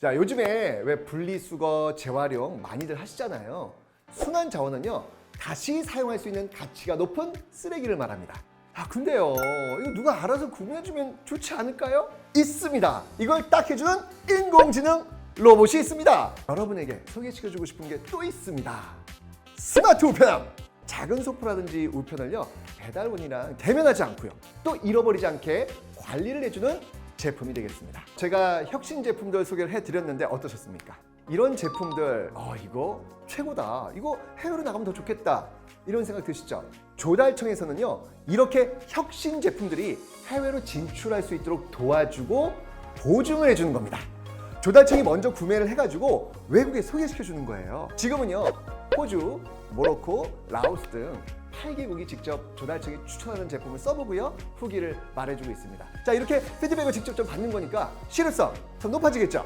자, 요즘에 왜 분리수거, 재활용 많이들 하시잖아요. 순환 자원은요, 다시 사용할 수 있는 가치가 높은 쓰레기를 말합니다. 아, 근데요, 이거 누가 알아서 구매해주면 좋지 않을까요? 있습니다. 이걸 딱 해주는 인공지능 로봇이 있습니다. 여러분에게 소개시켜주고 싶은 게 또 있습니다. 스마트 우편! 작은 소포라든지 우편을요, 배달원이랑 대면하지 않고요. 또 잃어버리지 않게 관리를 해주는 제품이 되겠습니다. 제가 혁신 제품들 소개를 해드렸는데 어떠셨습니까? 이런 제품들, 어, 이거 최고다. 이거 해외로 나가면 더 좋겠다. 이런 생각 드시죠? 조달청에서는요, 이렇게 혁신 제품들이 해외로 진출할 수 있도록 도와주고 보증을 해주는 겁니다. 조달청이 먼저 구매를 해가지고 외국에 소개시켜 주는 거예요. 지금은요 호주, 모로코, 라오스 등 8개국이 직접 조달청이 추천하는 제품을 써보고요 후기를 말해주고 있습니다. 자 이렇게 피드백을 직접 좀 받는 거니까 실효성 더 높아지겠죠.